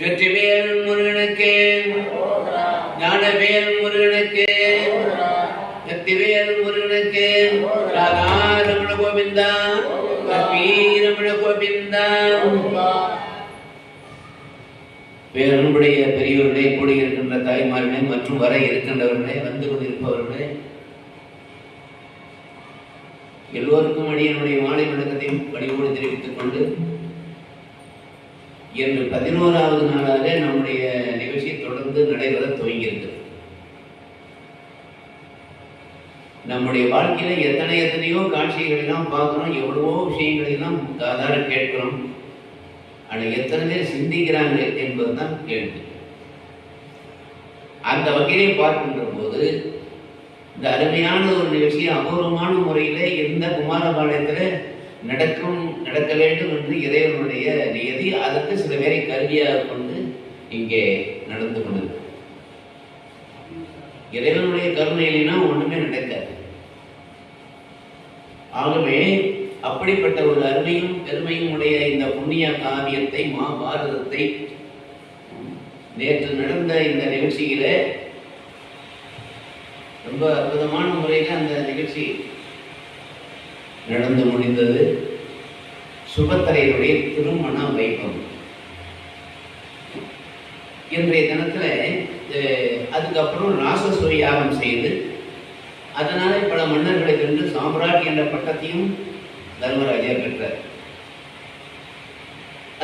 வெற்றிவேல் முருகனுக்கு ஞானவேல் முருகனுக்கு சக்திவேல் முருகனுக்கு ராதா ரமண கோவிந்தா லட்சுமி ரமண கோவிந்தா. பேரன்புடைய பெரியவர்களே கூடியிருக்கின்ற தாய்மார்களே மற்றும் வர இருக்கின்றவர்களே வந்து கொண்டிருப்பவர்களே எல்லோருக்கும் அடியனுடைய மாலை வணக்கத்தையும் வழிபோடு தெரிவித்துக் கொண்டு என்று பதினோராவது நாளாக நம்முடைய நிகழ்ச்சி தொடர்ந்து நடைபெற துவங்கியிருக்கிறது நம்முடைய வாழ்க்கையில எத்தனை எத்தனையோ காட்சிகளை எல்லாம் பார்க்கிறோம் எவ்வளவோ விஷயங்களை எல்லாம் காதார கேட்கிறோம். ஆனா எத்தனை பேர் சிந்திக்கிறாங்க என்பதுதான் கேள்வி. அந்த வகையிலே பார்க்கின்ற போது இந்த அருமையான ஒரு நிகழ்ச்சி அபூர்வமான முறையில எந்த குமாரபாளையத்துல நடக்கும் நடக்க வேண்டும் என்று இறைவனுடைய நியதி அதற்கு சில பேரை கருவியாக கொண்டு இங்கே நடந்து கொண்டிருக்கு இறைவனுடைய கருணையினா ஒண்ணுமே நடக்காது. ஆகவே அப்படிப்பட்ட ஒரு அருமையும் பெருமையும் உடைய இந்த புண்ணிய காவியத்தை மகாபாரதத்தை நேற்று நடந்த இந்த நிகழ்ச்சியில ரொம்ப அற்புதமான முறையில் அந்த நிகழ்ச்சி நடந்து முடிந்தது. சுபத்திரையினுடைய திருமண வைபவம் இன்றைய தினத்தில் அதுக்கப்புறம் ராசசூரி யாகம் செய்து அதனால பல மன்னர்களை வென்று சாம்ராட் என்ற பட்டத்தையும் தர்மராஜர் பெற்றார்.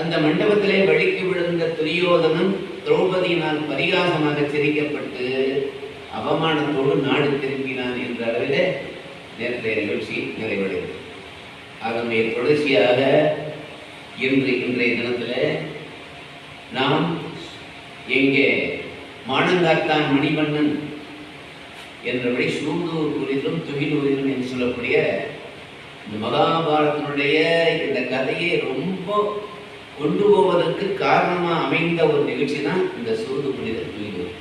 அந்த மண்டபத்திலே வழிக்கு விழுந்த துரியோதனன் திரௌபதியினால் பரிகாசமாக சிரிக்கப்பட்டு அவமானத்தோடு நாடு திரும்பினான் என்ற அளவிலே நேற்றைய நிகழ்ச்சி நிறைவடைந்தது. அதனுடைய தொடர்ச்சியாக இன்று இன்றைய தினத்தில் நாம் எங்கே மானங்காத்தான் மணிவண்ணன் என்றபடி சூந்தூர் குறித்தும் துகிலூரிலும் என்று சொல்லக்கூடிய இந்த மகாபாரதனுடைய இந்த கதையை ரொம்ப கொண்டு போவதற்கு காரணமாக அமைந்த ஒரு நிகழ்ச்சி தான் இந்த சூது புனித துகிலூர்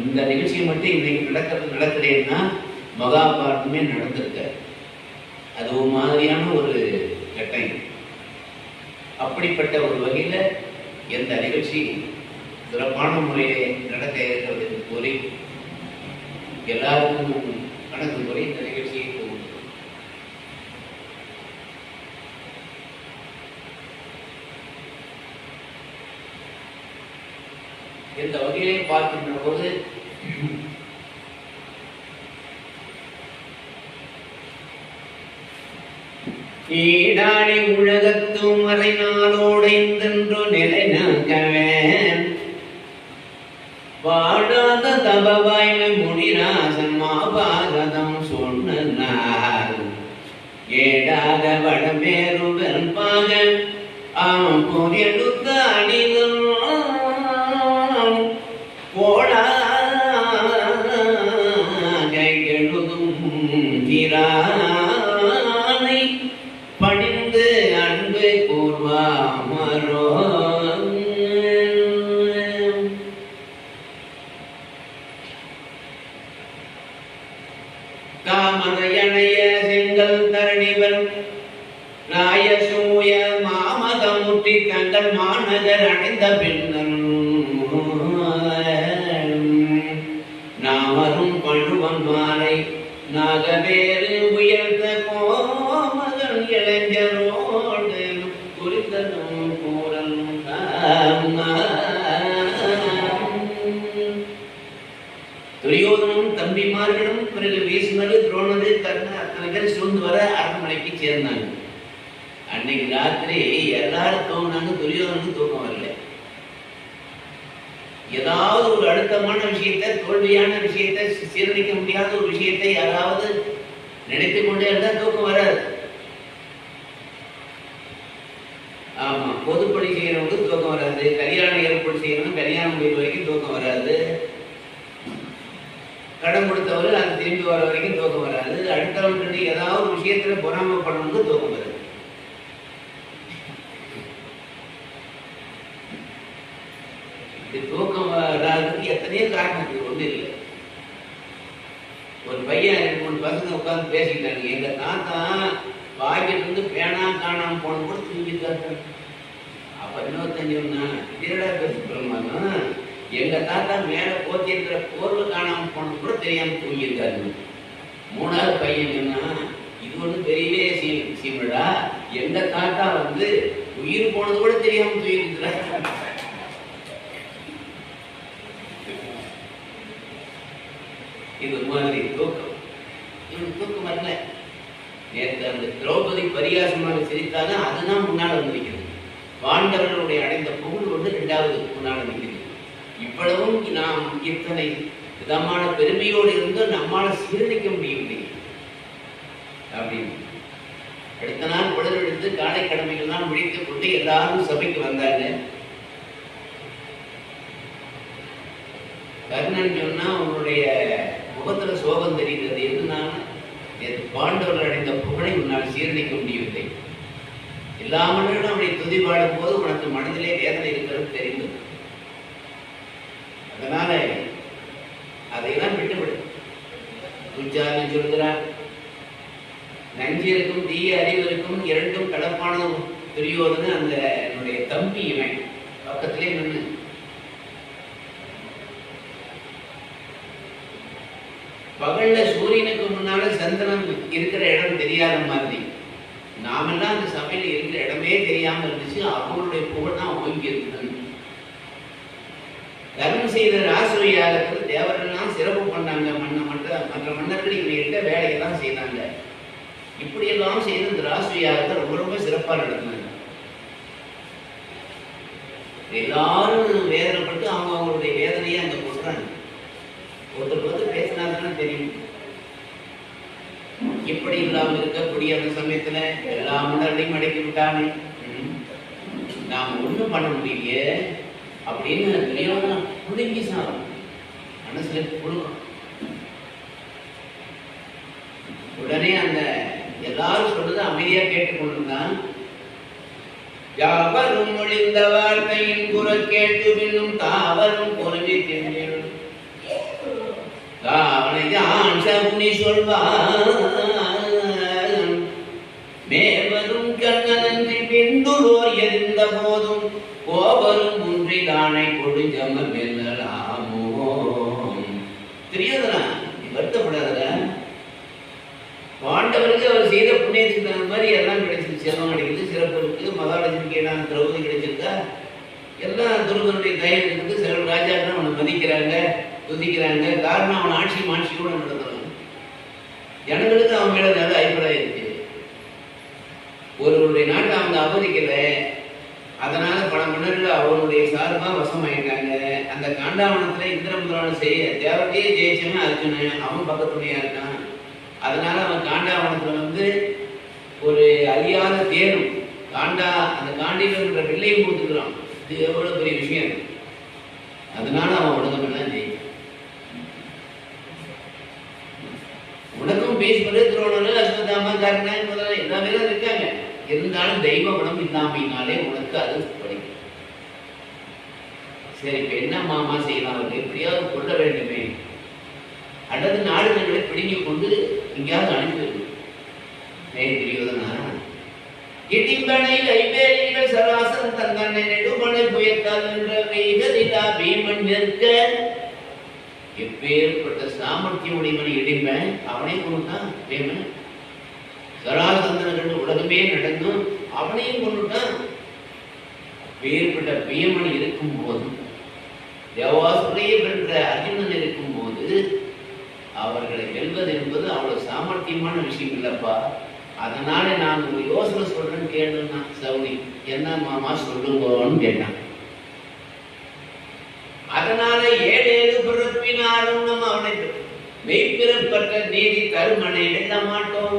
இந்த நிகழ்ச்சி மட்டும் இன்னைக்கு நடக்கிறது நடக்கிறேன்னா மகாபாரதமே நடந்திருக்காரு அது ஒரு மாதிரியான ஒரு கட்டாயம் அப்படிப்பட்ட ஒரு வகையில எந்த நிகழ்ச்சி சிறப்பான முறையிலே நடக்க இருக்கிறது என்று கூறி எல்லாருக்கும் கணக்கு முறை இந்த நிகழ்ச்சியை துவங்குகிறோம். இந்த வகையிலே பார்க்கின்ற போது ஈடாடி உலகத்தும் மறைநாளோடைந்தென்று நிலைநாக்கவே வாடாத தபவாய்மை முனிராசன் மாபாரதம் சொன்னார். ஏடாக வடமேறு வெறுப்பாக அவன் பொறியெடுத்த அணிதல் தோல்வியான விஷயத்தை சீரழிக்க முடியாத ஒரு விஷயத்தை யாராவது நினைத்து கொண்டே இருந்தால் தூக்கம் வராது. ஆமா பொதுப்பணி செய்யறவங்களுக்கு தூக்கம் வராது. கல்யாணம் ஏற்பாடு செய்யறவங்க கல்யாணம் முடிவு வரைக்கும் தூக்கம் வராது. கடன் கொடுத்தவர்கள் அது திரும்பி வர வரைக்கும் தூக்கம் வராது. அடுத்தவங்க ஏதாவது ஒரு விஷயத்துல பொறாமப்படணும்னு தூக்கம் வராது. தூக்கம் வராதுக்கு எத்தனையோ காரணம் இருக்கு ஒண்ணு இல்லை ஒரு பையன் ரெண்டு மூணு பசங்க உட்காந்து பேசிக்கிட்டாங்க எங்க தாத்தா பாக்கெட் வந்து பேனா காணாம போன கூட தூங்கிட்டாரு அப்ப இன்னொருத்தஞ்சு திருடா பேசுறோம்னா எங்க தாத்தா மேல போத்தி இருக்கிற போர்வை காணாம போனது கூட தெரியாம தூங்கியிருக்காரு. மூணாவது பையன் என்ன இது ஒண்ணு பெரிய சீமடா எங்க தாத்தா வந்து உயிர் போனது கூட தெரியாம தூங்கியிருக்கிறார். இது மாதிரி தூக்கம் தூக்கம் வரல நேற்று அந்த திரௌபதி பரிகாசமாக சிரித்தாலும் அதுதான் முன்னால் வந்து நிற்கிறது. பாண்டவர்களுடைய அடைந்த புகழ் வந்து ரெண்டாவது முன்னால் நிற்கிறது. இவ்வளவும் நாம் இத்தனை விதமான பெருமையோடு இருந்தும் நம்மால் சீரழிக்க முடியவில்லை. அப்படின்னு. அடுத்த நாள் உடல் எடுத்து காலை கடமைகள்லாம் முடித்துக் கொண்டு எல்லாரும் சபைக்கு வந்தாங்க. கர்ணன் சொன்னா உன்னுடைய முகத்துல சோகம் தெரிகிறது. எதுனால? பாண்டவர்கள் அடைந்த புகழை உன்னால் சீரழிக்க முடியவில்லை. எல்லா மன்னர்களும் அப்படி துதி பாடும் போது உனக்கு மனதிலே வேதனை இருக்கிறது தெரிந்து அதனால அதையெல்லாம் விட்டுவிடும் துச்சாரன் சொல்கிறார் நஞ்சிற்கும் தீய அறிவிற்கும் இரண்டும் கடப்பான துரியோதன அந்த என்னுடைய தம்பி இவன். பக்கத்திலே நின்று பகல்ல சூரியனுக்கு முன்னால சந்திரன் இருக்கிற இடம் தெரியாத மாதிரி. நாமெல்லாம் அந்த சபையில இருக்கிற இடமே தெரியாம இருந்துச்சு. அவங்களுடைய புகழ் தான் ஓங்கி இருந்தது. தர்மம் செய்த ராசுவ தேவரெல்லாம் சிறப்பு பண்ணாங்க. மன்ன மன்ற மற்ற மன்னர்கள் இவங்க வேலையெல்லாம் செய்தாங்க. இப்படி எல்லாம் செய்து இந்த ராசுவ ரொம்ப ரொம்ப சிறப்பா நடந்தாங்க. எல்லாரும் வேதனைப்பட்டு அவங்க அவங்களுடைய வேதனையை அந்த கொடுக்குறாங்க ஒருத்தர் வந்து பேசினாங்கன்னா தெரியும் இப்படி இல்லாமல் இருக்கக்கூடிய அந்த சமயத்துல எல்லா முன்னரையும் அடக்கி விட்டானே? நாம் நாம ஒண்ணும் பண்ண முடியலையே. அப்படின்னு துரியோதனா புடுங்கி சாரம் மனசுல புழுக்கம் உடனே அந்த எல்லாரும் சொல்றது அமைதியா கேட்டுக்கொண்டிருந்தான் யாவரும் ஒளிந்த வார்த்தையின் குரல் கேட்டு பின்னும் தாவரும் பொறுமை தின்றிடும் காவனையான் சகுனி சொல்வான். கண்ணனன்றி எந்த போதும் கோபரும் குன்றி தானை கொடுஞ்சம வெல்லலாமோ தெரியாதரா நீ வருத்தப்படாதரா பாண்டவருக்கு அவர் செய்த புண்ணியத்துக்கு தகுந்த மாதிரி எல்லாம் கிடைச்சிருக்கு. செல்வம் கிடைக்குது சிறப்பு இருக்குது. மகாலட்சுமிக்கு எல்லாம் திரௌபதி கிடைச்சிருக்கா? எல்லாம் துருவனுடைய தயவு இருக்குது சில ராஜாக்கள் அவனை மதிக்கிறாங்க துதிக்கிறாங்க. காரணம் அவன் ஆட்சி மாட்சி கூட நடத்துறான் ஜனங்களுக்கு அவன் மேல நல்ல அபிப்பிராயம் இருக்கு. ஒருவருடைய நாட்டை அவங்க அவதிக்கல அதனால பல மன்னர்கள் அவனுடைய சார்பா வசமாயிருக்காங்க அந்த காண்டாவனத்துல இந்திரமுதிரான செய்ய தேவத்தையே ஜெயிச்சவன் அர்ஜுனன் அவன் பக்கத்துணையா இருக்கான். அதனால அவன் காண்டாவனத்துல வந்து ஒரு அழியாத தேரும் காண்டா அந்த காண்டிலன்ற வில்லையும் கொடுத்துக்கிறான் இது எவ்வளவு பெரிய விஷயம் இருக்கு அதனால அவன் உலகமெல்லாம் ஜெயிக்கும் உனக்கும் பேசுவது துரோணன் அஸ்வதாமா கர்ணன் முதல்ல எல்லாமே இருக்கு இருந்தாலும் தெய்வ குணம் இல்லாமையினாலே உனக்கு அது படிக்கும். சரி இப்ப என்ன மாமா செய்யலாம்? அவர்கள் எப்படியாவது கொள்ள வேண்டுமே. அல்லது நாடுகளை பிடிங்கி கொண்டு எங்கேயாவது அனுப்பிவிடும் மேல் தெரிவதனா இடிம்பனை லைபேரிகள் சராசன் தந்தனை நெடுமலை புயத்தால் என்ற வெய்கதிலா பீமன் நிற்க. எப்பேற்பட்ட சாமர்த்தியம் உடையவன் இடிம்பேன் அவனை கொடுத்தான் பீமன். சராசந்திரன் உலகமே நடந்தும் அவனையும் கொண்டுட்டான் வேறுபட்ட பீமன் இருக்கும் போது தேவாசுரையே வென்ற அர்ஜுனன் இருக்கும் போது அவர்களை வெல்வது என்பது அவ்வளவு சாமர்த்தியமான விஷயம் இல்லப்பா. அதனால நான் ஒரு யோசனை சொல்றேன்னு கேளுன்னா சவுனி என்ன மாமா சொல்லுங்கன்னு கேட்டான். அதனால ஏழேழு பிறப்பினாலும் நம்ம அவனை மெய்ப்பிறப்பற்ற நீதி தருமனை எழுத மாட்டோம்.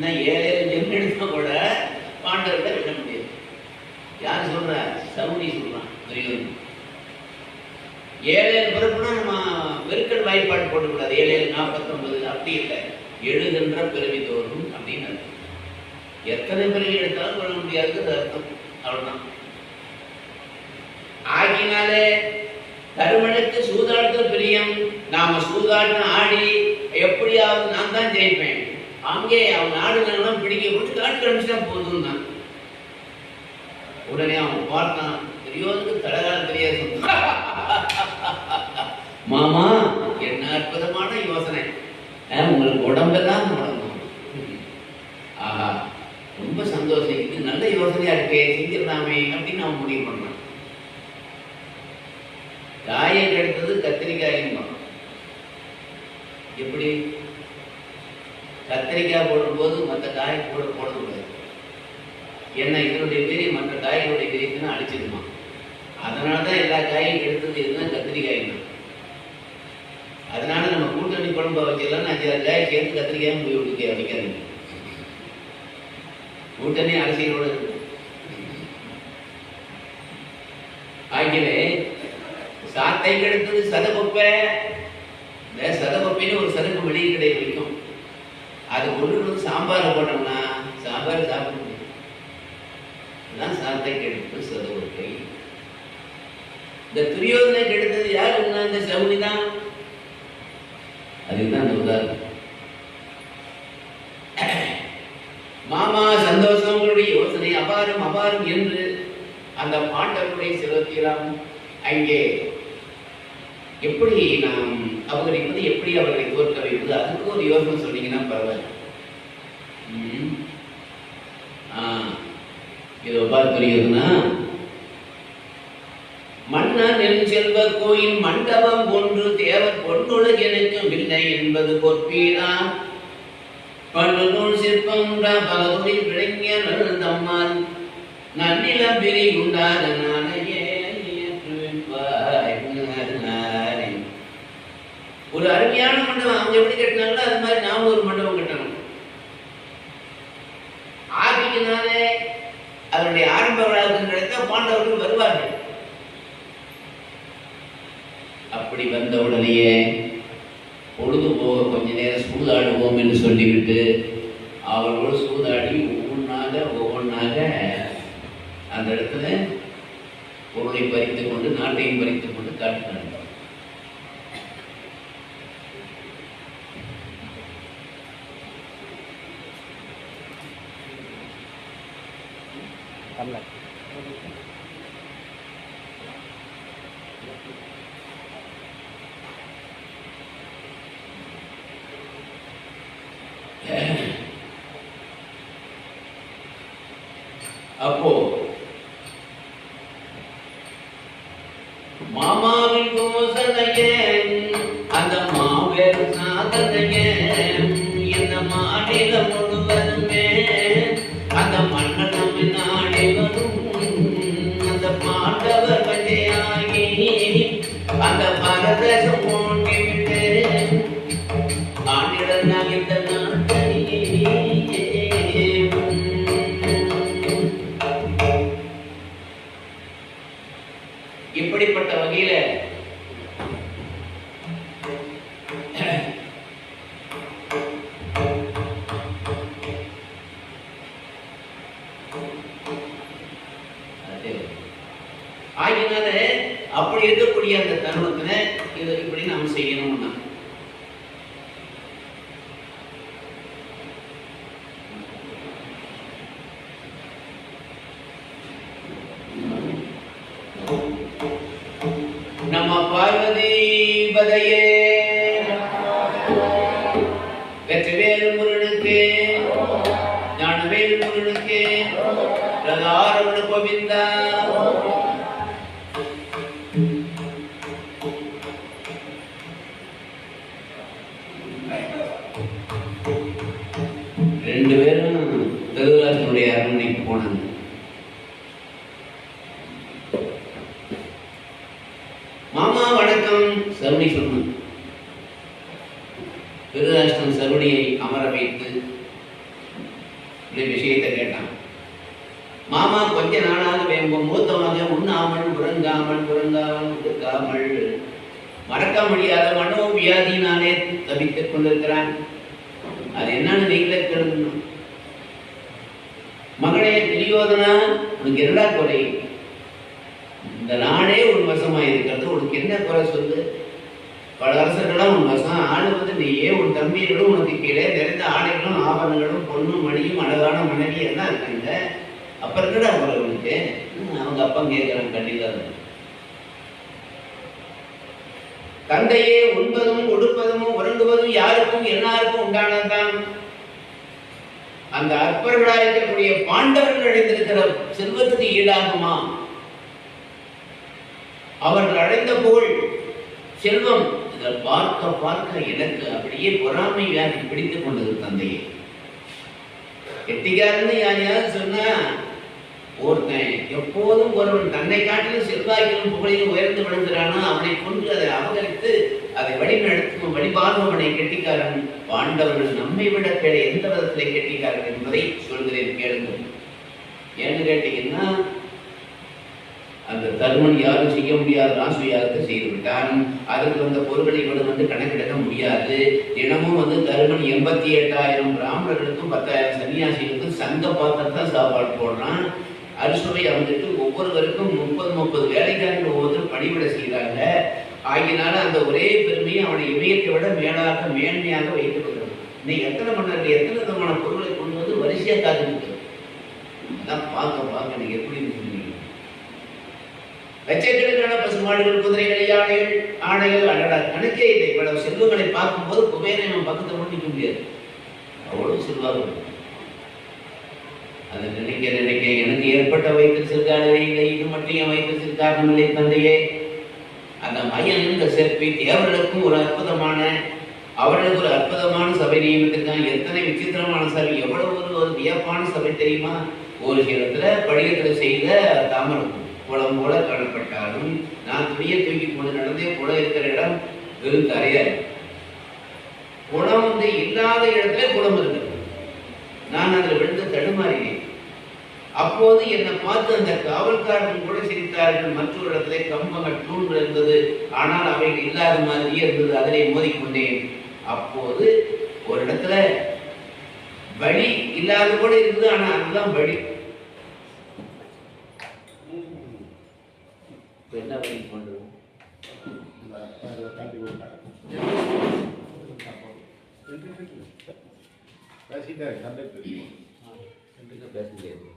இன்னும் ஏழு ஏழு ஜென்மம் எடுத்தா கூட பாண்டவர்களை விட முடியாது. யார் சொல்ற? சவுனி சொல்றான் துரியோதனன் ஏழு ஏழு பிறப்புனா நம்ம வெறுக்கல் வாய்ப்பாடு போட்டுக்கூடாது. ஏழு ஏழு நாற்பத்தொன்பது அப்படி இல்லை. எழுகின்ற பிறவி தோறும் அப்படின்னு அர்த்தம். எத்தனை பிறவி எடுத்தாலும் கொள்ள முடியாதுன்னு அர்த்தம். அவ்வளவுதான். ஆகினாலே தருமனுக்கு சூதாட்டத்தில் பிரியம். நாம சூதாடின ஆடி எப்படியாவது நான் தான் ஜெயிப்பேன். அங்கே அவன் ஆடுகளெல்லாம் பிடிக்க போட்டு காட்டு அனுப்பிச்சா போதும் தான் உடனே அவன் பார்த்தான் துரியோதனுக்கு தலகால தெரியாது. மாமா என்ன அற்புதமான யோசனை. உங்களுக்கு உடம்பெல்லாம் வளரணும் ஆஹா ரொம்ப சந்தோஷம். இது நல்ல யோசனையா இருக்கே செஞ்சிடலாமே அப்படின்னு அவன் முடிவு பண்ணான் காயை கெடுத்தது கத்திரிக்காயும் எப்படி? கத்திரிக்காய் போடும்போது மற்ற காய் கூட போடக்கூடாது ஏன்னா இதனுடைய வீரி மற்ற காய்களுடைய வீரியத்தினா அழிச்சிடுமா அதனால தான் எல்லா காயும் எடுத்தது எதுனா கத்திரிக்காய் தான். அதனால நம்ம கூட்டணி குழம்பு வச்சிடலாம் அஞ்சாறு காய் சேர்த்து கத்திரிக்காயும் போய் விடுக்க வைக்காதீங்க கூட்டணி அரசியலோட இருக்கு. ஆகியவே சாத்தை கெடுத்தது சதகொப்பை. இந்த சதகொப்பைன்னு ஒரு அது ஒன்று வந்து சாம்பார் போட்டோம்னா சாம்பார் சாப்பிட முடியும் அதான் சாத்தை கெடுப்பு சதுவத்தை. இந்த துரியோதனை கெடுத்தது யாருன்னா இந்த சவுனி தான். அதுதான் அந்த உதாரணம். மாமா சந்தோஷம். உங்களுடைய யோசனை அபாரம் அபாரம் என்று அந்த பாண்டவருடைய சிவத்தீரம் அங்கே எப்படி நாம் அபகரிப்பது எப்படி அவர்களை தோற்க வைப்பது? அதுக்கு ஒரு யோசனை சொன்னீங்கன்னா பரவாயில்ல. ம். ஆ, புரியுதுன்னா என் செல்வ கோயில் மண்டபம் ஒன்று தேவர் பொன்னுலக எனக்கும் இல்லை என்பது பொற்பீரா. பல்லுநூல் சிற்பம் பகவதில் விளங்கிய தம்மால் நன்னிலம் பிரி உண்டாத ஒரு அருமையான மண்டபம். அவங்க எப்படி கட்டினாங்களோ அது மாதிரி நாம ஒரு மண்டபம் கட்டணும். ஆதிக்கினாலே அதனுடைய ஆரம்ப விழாவுக்கு கிடைத்தா பாண்டவர்கள் வருவார்கள். அப்படி வந்த உடனேயே பொழுது போக கொஞ்ச நேரம் சூதாடுவோம் என்று சொல்லிவிட்டு அவர்களோடு சூதாடி ஒவ்வொன்றாக ஒவ்வொன்றாக அந்த இடத்துல பொருளை பறித்துக் கொண்டு நாட்டையும் பறித்து கொண்டு காட்டினார்கள். அப்போ பதையே வெற்றிவேல் முருகனுக்கு ஞானவேல் முருகனுக்கு ரதாரவண கோவிந்தா. ரெண்டு பேரும் திருவிழாத்தினுடைய அரண்மனைக்கு போனாங்க மாமா வணக்கம் சருணி சொன்னான் விருதாஷ்டம் சருணியை அமர வைத்து விஷயத்தை கேட்டான். மாமா கொஞ்ச நாளாக வேம்பும் மூத்தமாக உண்ணாமல் உறங்காமல் உறங்காமல் உடுக்காமல் மறக்க முடியாத மனோ வியாதியினாலே தவித்துக் கொண்டிருக்கிறான். அது என்னன்னு நீங்களே கேளுங்க மகளே துரியோதனா உனக்கு என்னடா குறை? இந்த நாடே உன் வசமாக இருக்கிறது உனக்கு என்ன குறை சொல்லு? பல அரசர்களும் உன் ஆடு வந்து நீயே. உன் தம்பியர்களும் உனக்கு கீழே நிறைந்த ஆடைகளும் ஆபரணங்களும் பொண்ணும் மணியும் அழகான மனைவி எல்லாம் இருக்காங்க அப்புறம் என்னடா உறவுக்கு அவங்க அப்பா கேட்கிறாங்க கண்டிப்பா தந்தையே உண்பதும் உடுப்பதும் உறங்குவதும் யாருக்கும் எல்லாருக்கும் உண்டானதுதான் அந்த அற்பர்களாக இருக்கக்கூடிய பாண்டவர்கள் அடைந்திருக்கிற செல்வத்துக்கு ஈடாகுமா? அவர்கள் அடைந்த புகழ் செல்வம் பார்க்க பார்க்க எனக்கு அப்படியே பொறாமை வியாதி பிடித்துக் கொண்டது தந்தையை. கெட்டிக்காரன்னு யாரும் சொன்னா ஒருத்தன் எப்போதும் ஒருவன் தன்னை காட்டிலும் செல்வாக்கிலும் புகழிலும் உயர்ந்து விழுகிறானோ அவனை கொண்டு அதை அவகரித்து அதை வழிநடத்தும் வழிபார்ப்பவனை கெட்டிக்காரன். பாண்டவர்கள் நம்மை விட பேட எந்த விதத்திலே கெட்டிக்காரன் என்பதை சொல்கிறேன் கேளுங்கள். ஏன்னு கேட்டீங்கன்னா அந்த தருமன் யாரும் செய்ய முடியாத ராசுயாகத்தை செய்து விட்டான் அதற்கு வந்த பொருட்களை இவன் வந்து கணக்கெடுக்க முடியாது. தினமும் வந்து தருமன் எண்பத்தி எட்டாயிரம் பிராமணர்களுக்கும் பத்தாயிரம் சன்னியாசிகளுக்கும் சங்க பாத்திரத்தான் சாப்பாடு போடுறான். அறுசுவை வந்துட்டு ஒவ்வொருவருக்கும் முப்பது முப்பது வேலைக்காரர்கள் ஒவ்வொருத்தரும் பணிவிட செய்கிறாங்க. ஆகினால அந்த ஒரே பெருமையை அவனை இமயத்தை விட மேலாக மேன்மையாக வைத்துக் கொள்கிறான். நீ எத்தனை மன்னர்கள் எத்தனை விதமான பொருட்களை கொண்டு வந்து வரிசையாக காத்து அதான் பார்க்க பார்க்க நீங்க எப்படி சொன்னீங்க லட்சக்கணக்கான பசுமாடுகள் குதிரைகள் யானைகள் ஆணைகள் அடடா கணக்கே இல்லை. இவ்வளவு செல்வங்களை பார்க்கும்போது குபேரை நம்ம பக்கத்தில் மட்டும் நிற்க முடியாது அவ்வளவு செல்வாக அதை நினைக்க நினைக்க எனக்கு ஏற்பட்ட வயிற்று சிறுகாடு இல்லை. இது மட்டும் என் வயிற்று சிறுகாரணம் இல்லை தந்தையே. அந்த மையன் இந்த சிற்பி தேவர்களுக்கும் ஒரு அற்புதமான அவர்களுக்கு ஒரு அற்புதமான சபை நியமித்திருக்காங்க. எத்தனை விசித்திரமான சபை. எவ்வளவு ஒரு வியப்பான சபை தெரியுமா? ஒரு இடத்துல படியத்துல செய்த தாமரம் குளம் போல காணப்பட்டாலும் நான் துணியை தூக்கி கொண்டு நடந்தே குளம் இருக்கிற இடம் வெறும் தரையா இருக்கு. குளம் வந்து இல்லாத இடத்துல குளம் இருக்கு நான் அதில் விழுந்து தடுமாறினேன். அப்போது என்னை பார்த்து அந்த காவல்காரர்கள் கூட சிரித்தார்கள். மற்றொரு இடத்துல கம்பங்கள் தூண்கள் இருந்தது. ஆனால் அவைகள் இல்லாத மாதிரியே இருந்தது. அதிலே மோதிக்கொண்டேன் அப்போது ஒரு இடத்துல வழி இல்லாத கூட இருந்தது. ஆனா அதுதான் வழி இப்ப என்ன வழி கொண்டு பேசிட்டாரு சண்டை பேச முடியாது